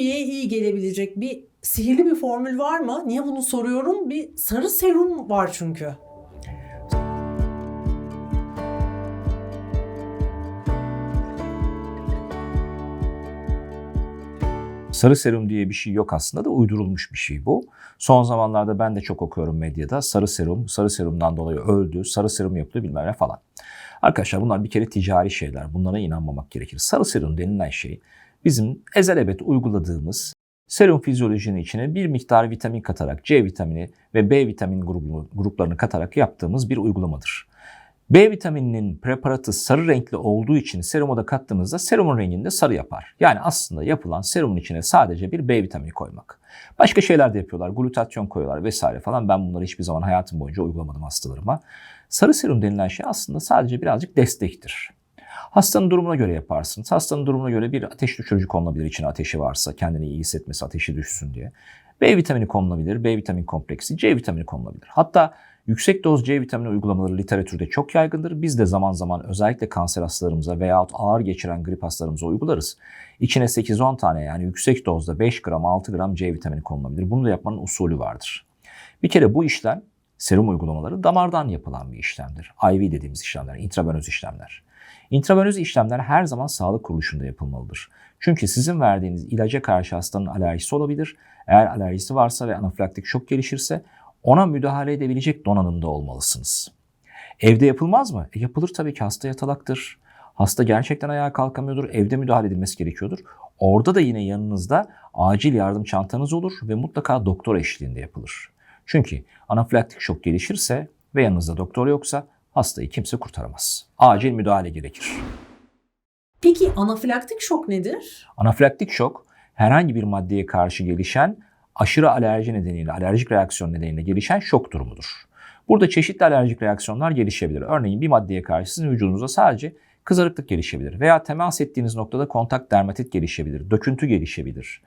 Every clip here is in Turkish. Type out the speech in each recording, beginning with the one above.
üyeye iyi gelebilecek bir sihirli bir formül var mı? Niye bunu soruyorum? Bir sarı serum var çünkü. Sarı serum diye bir şey yok aslında da uydurulmuş bir şey bu. Son zamanlarda ben de çok okuyorum medyada. Sarı serum, sarı serumdan dolayı öldü, sarı serum yaptı bilmem ne falan. Arkadaşlar bunlar bir kere ticari şeyler. Bunlara inanmamak gerekir. Sarı serum denilen şey bizim ezelebet uyguladığımız serum fizyolojinin içine bir miktar vitamin katarak C vitamini ve B vitamin gruplarını katarak yaptığımız bir uygulamadır. B vitamininin preparatı sarı renkli olduğu için seruma da kattığınızda serumun rengini de sarı yapar. Yani aslında yapılan serumun içine sadece bir B vitamini koymak. Başka şeyler de yapıyorlar. Glutatyon koyuyorlar vesaire falan. Ben bunları hiçbir zaman hayatım boyunca uygulamadım hastalarıma. Sarı serum denilen şey aslında sadece birazcık destektir. Hastanın durumuna göre yaparsınız. Hastanın durumuna göre bir ateş düşürücü konulabilir içine ateşi varsa kendini iyi hissetmesi ateşi düşsün diye. B vitamini konulabilir, B vitamin kompleksi, C vitamini konulabilir. Hatta yüksek doz C vitamini uygulamaları literatürde çok yaygındır. Biz de zaman zaman özellikle kanser hastalarımıza veya ağır geçiren grip hastalarımıza uygularız. İçine 8-10 tane yani yüksek dozda 5 gram 6 gram C vitamini konulabilir. Bunu da yapmanın usulü vardır. Bir kere bu işlem serum uygulamaları damardan yapılan bir işlemdir. IV dediğimiz işlemler, intravenöz işlemler. İntravenöz işlemler her zaman sağlık kuruluşunda yapılmalıdır. Çünkü sizin verdiğiniz ilaca karşı hastanın alerjisi olabilir. Eğer alerjisi varsa ve anafilaktik şok gelişirse ona müdahale edebilecek donanımda olmalısınız. Evde yapılmaz mı? E yapılır tabii ki hasta yatalaktır. Hasta gerçekten ayağa kalkamıyordur. Evde müdahale edilmesi gerekiyordur. Orada da yine yanınızda acil yardım çantanız olur ve mutlaka doktor eşliğinde yapılır. Çünkü anafilaktik şok gelişirse ve yanınızda doktor yoksa hastayı kimse kurtaramaz. Acil müdahale gerekir. Peki anafilaktik şok nedir? Anafilaktik şok herhangi bir maddeye karşı gelişen aşırı alerji nedeniyle, alerjik reaksiyon nedeniyle gelişen şok durumudur. Burada çeşitli alerjik reaksiyonlar gelişebilir. Örneğin bir maddeye karşı sizin vücudunuzda sadece kızarıklık gelişebilir veya temas ettiğiniz noktada kontak dermatit gelişebilir, döküntü gelişebilir.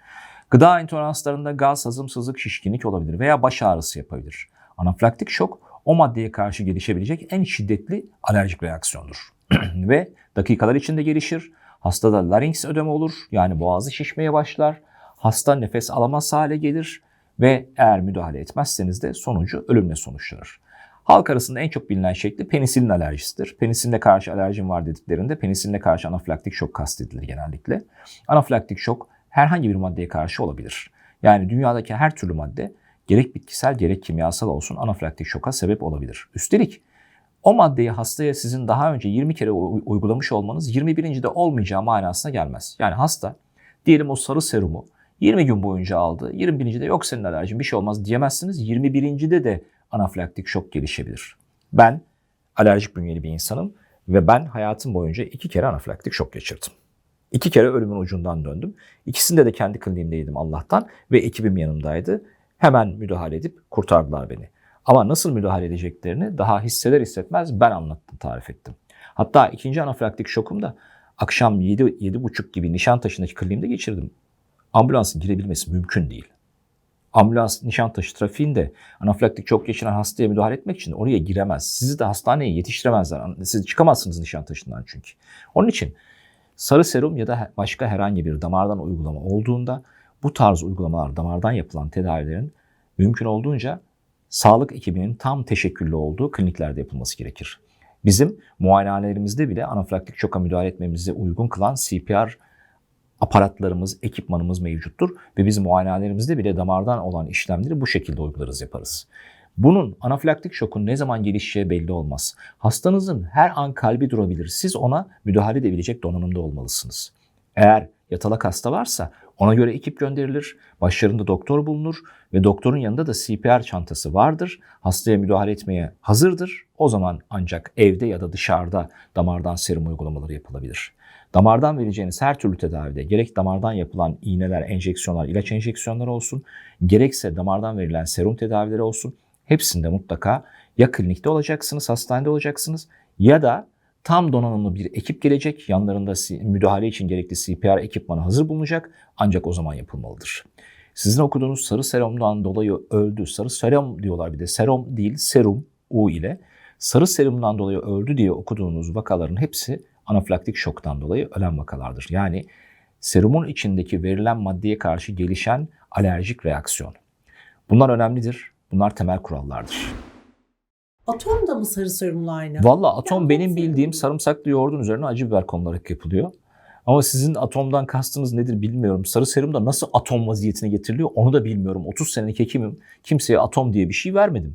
Gıda intoleranslarında gaz, hazım, sızlık, şişkinlik olabilir veya baş ağrısı yapabilir. Anafilaktik şok o maddeye karşı gelişebilecek en şiddetli alerjik reaksiyondur. Ve dakikalar içinde gelişir. Hastada larynx ödemi olur yani boğazı şişmeye başlar. Hasta nefes alamaz hale gelir ve eğer müdahale etmezseniz de sonucu ölümle sonuçlanır. Halk arasında en çok bilinen şekli penisilin alerjisidir. Penisiline karşı alerjim var dediklerinde penisiline karşı anafilaktik şok kastedilir genellikle. Anafilaktik şok herhangi bir maddeye karşı olabilir. Yani dünyadaki her türlü madde gerek bitkisel gerek kimyasal olsun anafilaktik şoka sebep olabilir. Üstelik o maddeyi hastaya sizin daha önce 20 kere uygulamış olmanız 21. de olmayacağı manasına gelmez. Yani hasta diyelim o sarı serumu 20 gün boyunca aldı. 21. de yok senin alerjin bir şey olmaz diyemezsiniz. 21. de de anafilaktik şok gelişebilir. Ben alerjik bünyeli bir insanım ve ben hayatım boyunca iki kere anafilaktik şok geçirdim. İki kere ölümün ucundan döndüm. İkisinde de kendi kliniğimdeydim Allah'tan ve ekibim yanımdaydı. Hemen müdahale edip kurtardılar beni. Ama nasıl müdahale edeceklerini daha hisseder hissetmez ben anlattım, tarif ettim. Hatta ikinci anafilaktik şokumda akşam 7 7.30 gibi Nişantaşı'ndaki kliniğimde geçirdim. Ambulansın girebilmesi mümkün değil. Ambulans Nişantaşı trafiğinde anafilaktik çok geçiren hastaya müdahale etmek için oraya giremez. Sizi de hastaneye yetiştiremezler. Siz çıkamazsınız Nişantaşı'ndan çünkü. Onun için sarı serum ya da başka herhangi bir damardan uygulama olduğunda bu tarz uygulamalar damardan yapılan tedavilerin mümkün olduğunca sağlık ekibinin tam teşekküllü olduğu kliniklerde yapılması gerekir. Bizim muayenehanelerimizde bile anafilaktik şoka müdahale etmemize uygun kılan CPR aparatlarımız, ekipmanımız mevcuttur ve biz muayenelerimizde bile damardan olan işlemleri bu şekilde uygularız yaparız. Bunun anafilaktik şokun ne zaman gelişeceği belli olmaz. Hastanızın her an kalbi durabilir. Siz ona müdahale edebilecek donanımda olmalısınız. Eğer yatalak hasta varsa ona göre ekip gönderilir, başlarında doktor bulunur ve doktorun yanında da CPR çantası vardır. Hastaya müdahale etmeye hazırdır. O zaman ancak evde ya da dışarıda damardan serum uygulamaları yapılabilir. Damardan vereceğiniz her türlü tedavide gerek damardan yapılan iğneler, enjeksiyonlar, ilaç enjeksiyonları olsun, gerekse damardan verilen serum tedavileri olsun hepsinde mutlaka ya klinikte olacaksınız, hastanede olacaksınız ya da tam donanımlı bir ekip gelecek. Yanlarında müdahale için gerekli CPR ekipmanı hazır bulunacak ancak o zaman yapılmalıdır. Sizin okuduğunuz sarı serumdan dolayı öldü. Sarı serum diyorlar bir de. Serum değil, serum U ile. Sarı serumdan dolayı öldü diye okuduğunuz vakaların hepsi anafilaktik şoktan dolayı ölen vakalardır. Yani serumun içindeki verilen maddeye karşı gelişen alerjik reaksiyon. Bunlar önemlidir. Bunlar temel kurallardır. Atom da mı sarı serumla aynı? Valla atom Ya, benim ben bildiğim sarımsaklı yoğurdun üzerine acı biber konularak yapılıyor. Ama sizin atomdan kastınız nedir bilmiyorum. Sarı serum da nasıl atom vaziyetine getiriliyor onu da bilmiyorum. 30 senelik hekimim. Kimseye atom diye bir şey vermedim.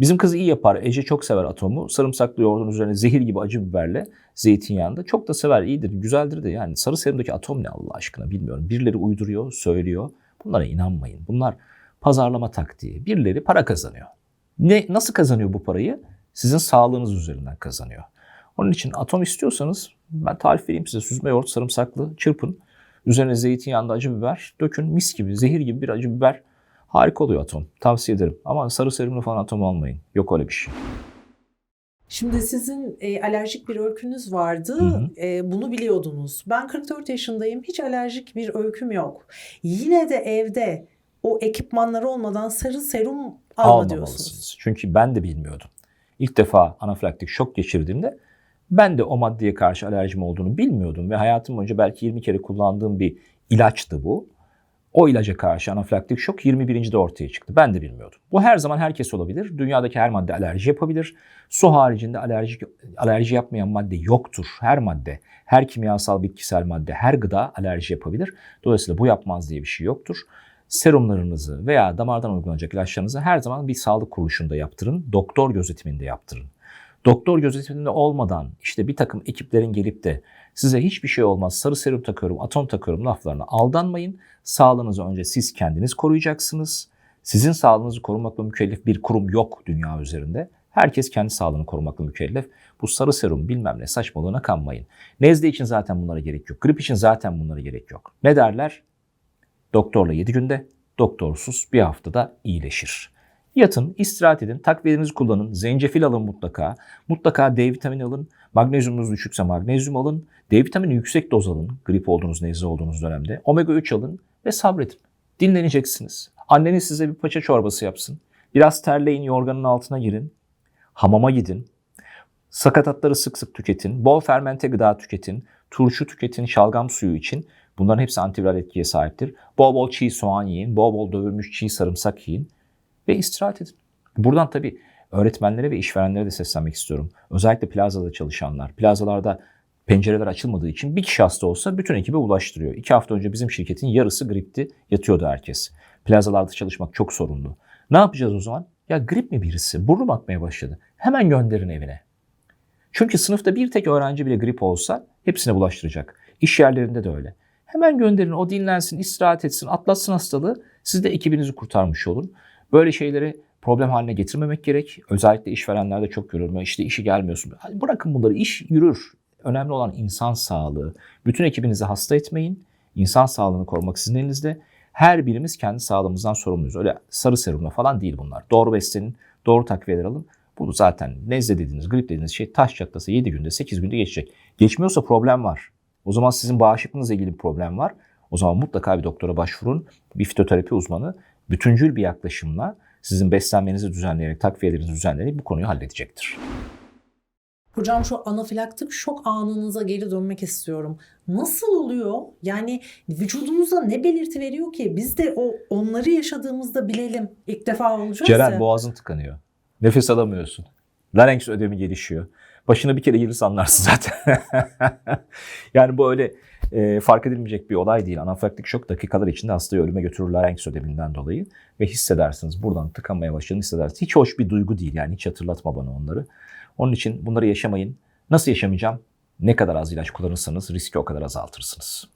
Bizim kız iyi yapar. Ece çok sever atomu. Sarımsaklı yoğurdun üzerine zehir gibi acı biberle zeytinyağında. Çok da sever. iyidir, güzeldir de yani sarı serumdaki atom ne Allah aşkına bilmiyorum. Birileri uyduruyor, söylüyor. Bunlara inanmayın. Bunlar pazarlama taktiği. Birileri para kazanıyor. Ne nasıl kazanıyor bu parayı? Sizin sağlığınız üzerinden kazanıyor. Onun için atom istiyorsanız ben tarif vereyim size. Süzme yoğurt sarımsaklı çırpın. Üzerine zeytinyağında acı biber dökün. Mis gibi zehir gibi bir acı biber. Harika oluyor atom. Tavsiye ederim. Ama sarı serumlu falan atom almayın. Yok öyle bir şey. Şimdi sizin e, alerjik bir öykünüz vardı. Hı hı. E, bunu biliyordunuz. Ben 44 yaşındayım. Hiç alerjik bir öyküm yok. Yine de evde o ekipmanları olmadan sarı serum alma diyorsunuz. Çünkü ben de bilmiyordum. İlk defa anafilaktik şok geçirdiğimde ben de o maddeye karşı alerjim olduğunu bilmiyordum ve hayatım boyunca belki 20 kere kullandığım bir ilaçtı bu. O ilaca karşı anafilaktik şok 21. de ortaya çıktı. Ben de bilmiyordum. Bu her zaman herkes olabilir. Dünyadaki her madde alerji yapabilir. Su haricinde alerji, alerji yapmayan madde yoktur. Her madde, her kimyasal bitkisel madde, her gıda alerji yapabilir. Dolayısıyla bu yapmaz diye bir şey yoktur. Serumlarınızı veya damardan uygulanacak ilaçlarınızı her zaman bir sağlık kuruluşunda yaptırın. Doktor gözetiminde yaptırın. Doktor gözetiminde olmadan işte bir takım ekiplerin gelip de size hiçbir şey olmaz sarı serum takıyorum, atom takıyorum laflarına aldanmayın. Sağlığınızı önce siz kendiniz koruyacaksınız. Sizin sağlığınızı korumakla mükellef bir kurum yok dünya üzerinde. Herkes kendi sağlığını korumakla mükellef. Bu sarı serum bilmem ne saçmalığına kanmayın. Nezle için zaten bunlara gerek yok. Grip için zaten bunlara gerek yok. Ne derler? Doktorla 7 günde, doktorsuz bir haftada iyileşir. Yatın, istirahat edin, takviyelerinizi kullanın, zencefil alın mutlaka. Mutlaka D vitamini alın. Magnezyumunuz düşükse magnezyum alın. D vitamini yüksek doz alın. Grip olduğunuz, nezle olduğunuz dönemde. Omega 3 alın ve sabredin. Dinleneceksiniz. Anneniz size bir paça çorbası yapsın. Biraz terleyin, yorganın altına girin. Hamama gidin. Sakatatları sık sık tüketin. Bol fermente gıda tüketin. Turşu tüketin, şalgam suyu için. Bunların hepsi antiviral etkiye sahiptir. Bol bol çiğ soğan yiyin. Bol bol dövülmüş çiğ sarımsak yiyin. Ve istirahat edin. Buradan tabii öğretmenlere ve işverenlere de seslenmek istiyorum. Özellikle plazada çalışanlar. Plazalarda pencereler açılmadığı için bir kişi hasta olsa bütün ekibe ulaştırıyor. İki hafta önce bizim şirketin yarısı gripti. Yatıyordu herkes. Plazalarda çalışmak çok sorunlu. Ne yapacağız o zaman? Ya grip mi birisi? Burnu bakmaya başladı. Hemen gönderin evine. Çünkü sınıfta bir tek öğrenci bile grip olsa hepsine bulaştıracak. İş yerlerinde de öyle. Hemen gönderin o dinlensin, istirahat etsin, atlatsın hastalığı. Siz de ekibinizi kurtarmış olun. Böyle şeyleri problem haline getirmemek gerek. Özellikle işverenlerde çok görülüyor. İşte işi gelmiyorsun. Bırakın bunları iş yürür. Önemli olan insan sağlığı. Bütün ekibinizi hasta etmeyin. İnsan sağlığını korumak sizin elinizde. Her birimiz kendi sağlığımızdan sorumluyuz. Öyle sarı serumla falan değil bunlar. Doğru beslenin, doğru takviyeler alın. Bu zaten nezle dediğiniz, grip dediğiniz şey taş çatlasa 7 günde, 8 günde geçecek. Geçmiyorsa problem var. O zaman sizin bağışıklığınızla ilgili bir problem var. O zaman mutlaka bir doktora başvurun. Bir fitoterapi uzmanı bütüncül bir yaklaşımla sizin beslenmenizi düzenleyerek, takviyelerinizi düzenleyerek bu konuyu halledecektir. Hocam şu anafilaktik şok anınıza geri dönmek istiyorum. Nasıl oluyor? Yani vücudumuza ne belirti veriyor ki? Biz de o onları yaşadığımızda bilelim. İlk defa olacaksa. Ceren boğazın tıkanıyor. Nefes alamıyorsun. Larynx ödemi gelişiyor. Başına bir kere gelirse anlarsın zaten. yani bu öyle e, fark edilmeyecek bir olay değil. Anafilaktik şok dakikalar içinde hastayı ölüme götürür larynx ödeminden dolayı. Ve hissedersiniz buradan tıkanmaya başladığını hissedersiniz. Hiç hoş bir duygu değil yani hiç hatırlatma bana onları. Onun için bunları yaşamayın. Nasıl yaşamayacağım? Ne kadar az ilaç kullanırsanız riski o kadar azaltırsınız.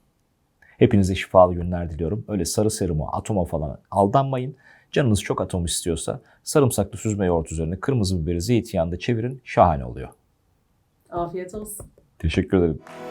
Hepinize şifalı günler diliyorum. Öyle sarı serumu, atoma falan aldanmayın. Canınız çok atom istiyorsa sarımsaklı süzme yoğurt üzerine kırmızı biberi zeytinyağında çevirin. Şahane oluyor. Afiyet olsun. Teşekkür ederim.